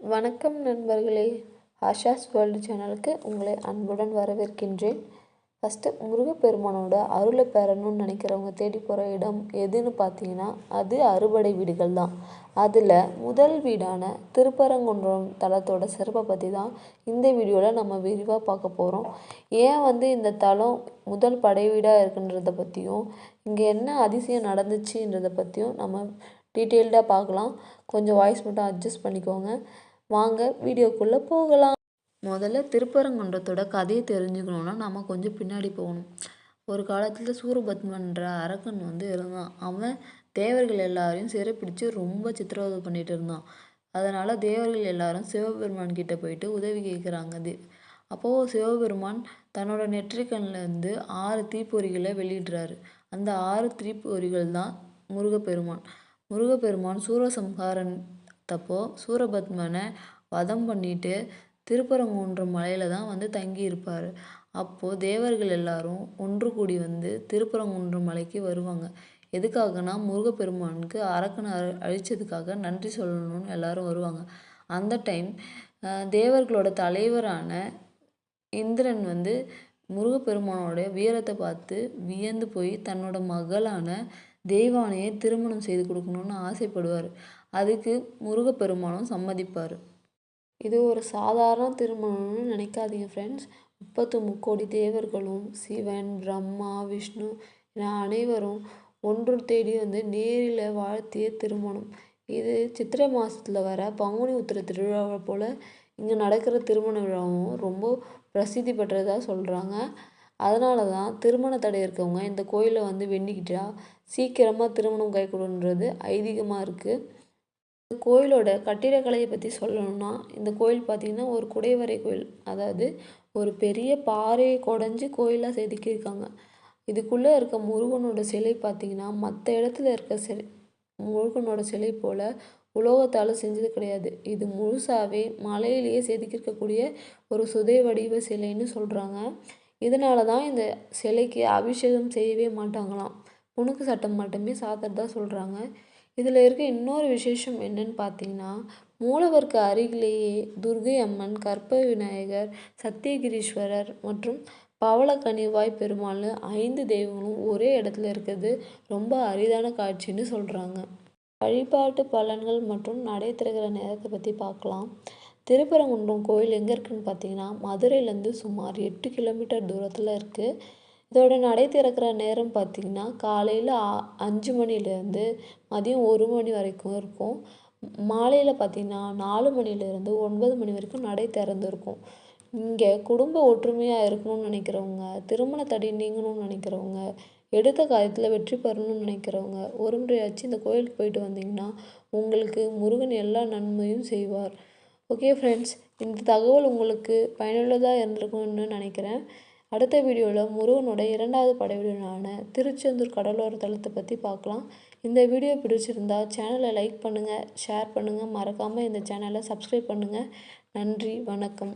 வணக்கம் நண்பர்களே. ஆஷாஸ் வேர்ல்டு சேனலுக்கு உங்களை அன்புடன் வரவேற்கின்றேன். ஃபஸ்ட்டு முருகப்பெருமானோட அருளை பெறணும்னு நினைக்கிறவங்க தேடி போகிற இடம் எதுன்னு பார்த்தீங்கன்னா அது அறுபடை வீடுகள் தான். அதில் முதல் வீடான திருப்பரங்குன்றம் தலத்தோட சிறப்பை பற்றி தான் இந்த வீடியோவில் நம்ம விரிவாக பார்க்க போகிறோம் ஏன் வந்து இந்த தலம் முதல் படை வீடாக இருக்குன்றதை பற்றியும் இங்கே என்ன அதிசயம் நடந்துச்சுன்றதை பற்றியும் நம்ம டீட்டெயில்டாக பார்க்கலாம். கொஞ்சம் வாய்ஸ் மட்டும் அட்ஜஸ்ட் பண்ணிக்கோங்க. வாங்க வீடியோக்குள்ளே போகலாம். முதல்ல திருப்பரங்குன்றத்தோட கதையை தெரிஞ்சுக்கணுன்னா நம்ம கொஞ்சம் பின்னாடி போகணும். ஒரு காலத்தில் சூரபத்மன்ற அரக்கன் வந்து இருந்தான். அவன் தேவர்கள் எல்லாரையும் சிறைப்பிடிச்சு ரொம்ப சித்திரவதை பண்ணிட்டு இருந்தான். அதனால் தேவர்கள் எல்லாரும் சிவபெருமான் கிட்ட போயிட்டு உதவி கேட்குறாங்க தே அப்போது சிவபெருமான் தன்னோட நெற்றிக்கண்ணிலேருந்து ஆறு தீப்பொறிகளை வெளியிடுறாரு. அந்த ஆறு தீப்பொறிகள் தான் முருகப்பெருமான். முருகப்பெருமான் சூரசம்ஹாரன் தப்போ சூரபத்மனை வதம் பண்ணிட்டு திருப்பரங்குன்ற மலையில தான் வந்து தங்கி இருப்பார் அப்போது தேவர்கள் எல்லாரும் ஒன்று கூடி வந்து திருப்பரங்குன்ற மலைக்கு வருவாங்க. எதுக்காகனா முருகப்பெருமானுக்கு அரக்கனை அழி அழிச்சதுக்காக நன்றி சொல்லணும்னு எல்லாரும் வருவாங்க. அந்த டைம் தேவர்களோட தலைவரான இந்திரன் வந்து முருகப்பெருமானோட வீரத்தை பார்த்து வியந்து போய் தன்னோட மகளான தெய்வானையை திருமணம் செய்து கொடுக்கணும்னு ஆசைப்படுவார். அதுக்கு முருகப்பெருமானும் சம்மதிப்பார். இது ஒரு சாதாரண திருமணம்னு நினைக்காதீங்க ஃப்ரெண்ட்ஸ் முப்பத்து முக்கோடி தேவர்களும் சிவன் பிரம்மா விஷ்ணு என அனைவரும் ஒன்று தேடி வந்து நேரில் வாழ்த்திய திருமணம். இது சித்திரை மாதத்தில் வர பங்குனி உத்திர திருவிழாவை போல் இங்கே நடக்கிற திருமண விழாவும் ரொம்ப பிரசித்தி பெற்றதாக சொல்கிறாங்க அதனால தான் திருமண தடை இருக்கவங்க இந்த கோயிலை வந்து வேண்டிக்கிட்டா சீக்கிரமாக திருமணம் கைகூடுன்றது ஐதீகமாக இருக்குது கோயிலோட கட்டிடக்கலையை பற்றி சொல்லணும்னா இந்த கோயில் பார்த்திங்கன்னா ஒரு குடைவரை கோயில். அதாவது ஒரு பெரிய பாறையை குடஞ்சி கோயிலாக செதுக்கியிருக்காங்க. இதுக்குள்ளே இருக்க முருகனோட சிலை பார்த்திங்கன்னா மற்ற இடத்துல இருக்க சிலை முருகனோட சிலை போல் உலோகத்தால் செஞ்சது கிடையாது. இது முழுசாகவே மலையிலேயே செதுக்கியிருக்கக்கூடிய ஒரு சுதை வடிவ சிலைன்னு சொல்கிறாங்க இதனால தான் இந்த சிலைக்கு அபிஷேகம் செய்யவே மாட்டாங்களாம். புணுக்கு சட்டம் மட்டுமே சாத்துறதா சொல்கிறாங்க இதில் இருக்க இன்னொரு விசேஷம் என்னன்னு பார்த்தீங்கன்னா மூலவருக்கு அருகிலேயே துர்கை அம்மன் கற்ப விநாயகர் சத்தியகிரீஸ்வரர் மற்றும் பவளக்கனிவாய் பெருமாள்னு ஐந்து தெய்வங்களும் ஒரே இடத்துல இருக்கிறது. ரொம்ப அரிதான காட்சின்னு சொல்கிறாங்க வழிபாட்டு பலன்கள் மற்றும் நடை திறக்கிற நேரத்தை பற்றி பார்க்கலாம். திருப்பரங்குன்றம் கோயில் எங்கே இருக்குதுன்னு பார்த்தீங்கன்னா மதுரையிலேருந்து சுமார் எட்டு கிலோமீட்டர் தூரத்தில் இருக்குது இதோட நடை திறக்கிற நேரம் பார்த்திங்கன்னா காலையில் அஞ்சு மணிலேருந்து மதியம் ஒரு மணி வரைக்கும் இருக்கும். மாலையில் பார்த்திங்கன்னா நாலு மணிலேருந்து ஒன்பது மணி வரைக்கும் நடை திறந்துருக்கும். இங்கே குடும்ப ஒற்றுமையாக இருக்கணும்னு நினைக்கிறவங்க திருமண தடை நீங்கணும்னு நினைக்கிறவங்க எடுத்த காரியத்தில் வெற்றி பெறணும்னு நினைக்கிறவங்க ஒரு முறையாச்சும் இந்த கோயிலுக்கு போயிட்டு வந்தீங்கன்னா உங்களுக்கு முருகன் எல்லா நன்மையும் செய்வார். ஓகே ஃப்ரெண்ட்ஸ் இந்த தகவல் உங்களுக்கு பயனுள்ளதாக இருந்திருக்கும்னு நினைக்கிறேன். அடுத்த வீடியோவில் முருகனோட இரண்டாவது படைவீடான திருச்செந்தூர் கடலோர தளத்தை பற்றி பார்க்கலாம் இந்த வீடியோ பிடிச்சிருந்தா சேனலை லைக் பண்ணுங்கள் ஷேர் பண்ணுங்கள் மறக்காமல் இந்த சேனலை சப்ஸ்கிரைப் பண்ணுங்கள் நன்றி வணக்கம்.